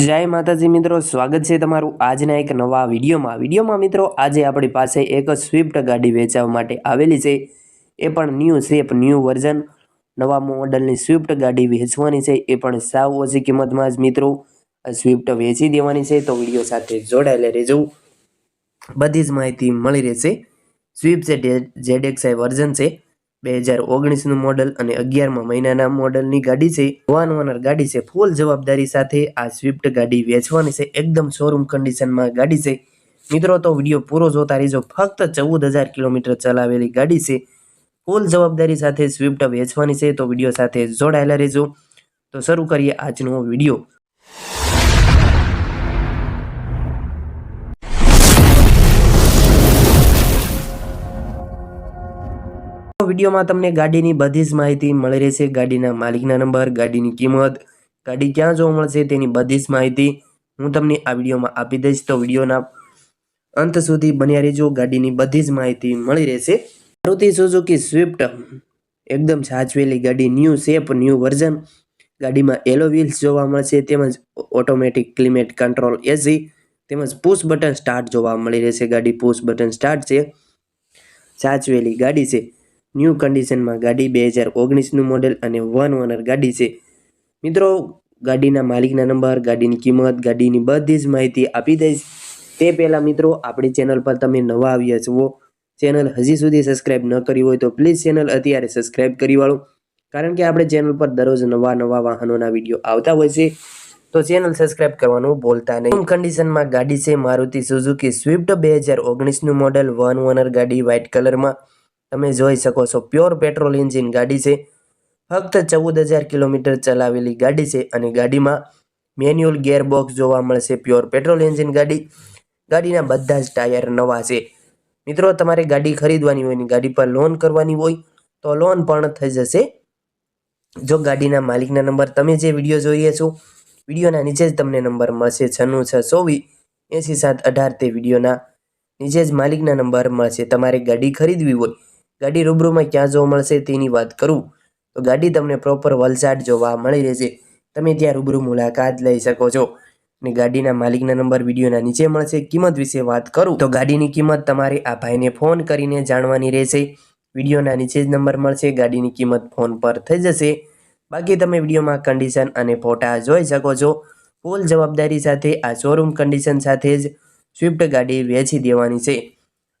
જય માતાજી મિત્રો, સ્વાગત છે તમારું આજના એક નવા વિડીયોમાં. વિડીયોમાં મિત્રો, આજે આપણી પાસે એક સ્વિફ્ટ ગાડી વેચાવવા માટે આવેલી છે. એ પણ ન્યૂ શેપ ન્યૂ વર્ઝન નવા મોડલની સ્વિફ્ટ ગાડી વેચવાની છે. એ પણ સાવ ઓછી કિંમતમાં જ મિત્રો સ્વિફ્ટ વેચી દેવાની છે. તો વીડિયો સાથે જોડાયેલા રહેજો. બધી જ માહિતી મળી રહેશે. સ્વિફ્ટ છે જેડ એક્સઆઈ વર્ઝન છે. બે હજાર ઓગણીસનું મોડલ અને અગિયારમાં મહિનાના મોડલની ગાડી છે. વન ઓનર ગાડી છે. ફૂલ જવાબદારી સાથે આ સ્વિફ્ટ ગાડી વેચવાની છે. એકદમ શોરૂમ કન્ડિશનમાં ગાડી છે. મિત્રો, તો વીડિયો પૂરો જોતા રહીજો. ફક્ત ચૌદ હજાર કિલોમીટર ચલાવેલી ગાડી છે. ફૂલ જવાબદારી સાથે સ્વિફ્ટ વેચવાની છે. તો વીડિયો સાથે જોડાયેલા રહેજો. તો શરૂ કરીએ આજનો વીડિયો. વિડીયોમાં તમને ગાડીની બધી જ માહિતી મળી રહેશે. ગાડીના માલિકના નંબર, ગાડીની કિંમત, ગાડી ક્યાં જોવા મળશે તેની બધી જ માહિતી હું તમને આ વિડીયોમાં આપી દઈશ. તો વિડીયોના અંત સુધી બન્યા રહેજો. ગાડીની બધી જ માહિતી મળી રહેશે. મારુતિ સુઝુકી સ્વિફ્ટ એકદમ સાચવેલી ગાડી, ન્યૂ શેપ ન્યૂ વર્ઝન. ગાડીમાં એલો વ્હીલ્સ જોવા મળશે, તેમજ ઓટોમેટિક ક્લિમેટ કંટ્રોલ એસી, તેમજ પુશ બટન સ્ટાર્ટ જોવા મળી રહેશે. ગાડી પુશ બટન સ્ટાર્ટ છે. સાચવેલી ગાડી છે. ન્યૂ કન્ડિશનમાં ગાડી બે હજાર ઓગણીસનું મોડેલ અને વન ઓનર ગાડી છે. મિત્રો, ગાડીના માલિકના નંબર ગાડીની કિંમત, ગાડીની બધી જ માહિતી આપી દઈશ. તે પહેલાં મિત્રો, આપણી ચેનલ પર તમે નવા આવ્યા છો ચેનલ હજી સુધી સબસ્ક્રાઇબ ન કરી હોય તો પ્લીઝ ચેનલ અત્યારે સબસ્ક્રાઇબ કરી વાળો. કારણ કે આપણે ચેનલ પર દરરોજ નવા નવા વાહનોના વીડિયો આવતા હોય છે. તો ચેનલ સબસ્ક્રાઇબ કરવાનું બોલતા નહીં. કન્ડિશનમાં ગાડી છે મારુતિ સુઝુકી સ્વિફ્ટ બે હજાર ઓગણીસનું મોડેલ વન ઓનર ગાડી વ્હાઇટ કલરમાં તમે જોઈ શકો છો પ્યોર પેટ્રોલ એન્જિન ગાડી છે. ફક્ત ચૌદ હજાર કિલોમીટર ચલાવેલી ગાડી છે અને ગાડીમાં મેન્યુઅલ ગેરબોક્સ જોવા મળશે પ્યોર પેટ્રોલ એન્જિન ગાડી. ગાડીના બધા જ ટાયર નવા છે. મિત્રો, તમારે ગાડી ખરીદવાની હોય ને ગાડી પર લોન કરવાની હોય, તો લોન પણ થઈ જશે. જો ગાડીના માલિકના નંબર તમે જે વીડિયો જોઈ રહ્યા છો વિડીયોના નીચે જ તમને નંબર મળશે, છન્નું, છ, ચોવીસ એંસી સાત, અઢાર તે વિડીયોના નીચે જ માલિકના નંબર મળશે. તમારે ગાડી ખરીદવી હોય ગાડી રૂબરૂમાં ક્યાં જોવા મળશે તેની વાત કરું. તો ગાડી તમને પ્રોપર વલસાડ જોવા મળી રહેશે. તમે ત્યાં રૂબરૂ મુલાકાત લઈ શકો છો. અને ગાડીના માલિકના નંબર વિડીયોના નીચે મળશે. કિંમત વિશે વાત કરું. તો ગાડીની કિંમત તમારે આ ભાઈને ફોન કરીને જાણવાની રહેશે. વિડીયોના નીચે જ નંબર મળશે. ગાડીની કિંમત ફોન પર થઈ જશે. બાકી તમે વિડીયોમાં કન્ડિશન અને ફોટા જોઈ શકો છો. ફૂલ જવાબદારી સાથે આ શોરૂમ કન્ડિશન સાથે જ સ્વિફ્ટ ગાડી વેચી દેવાની છે.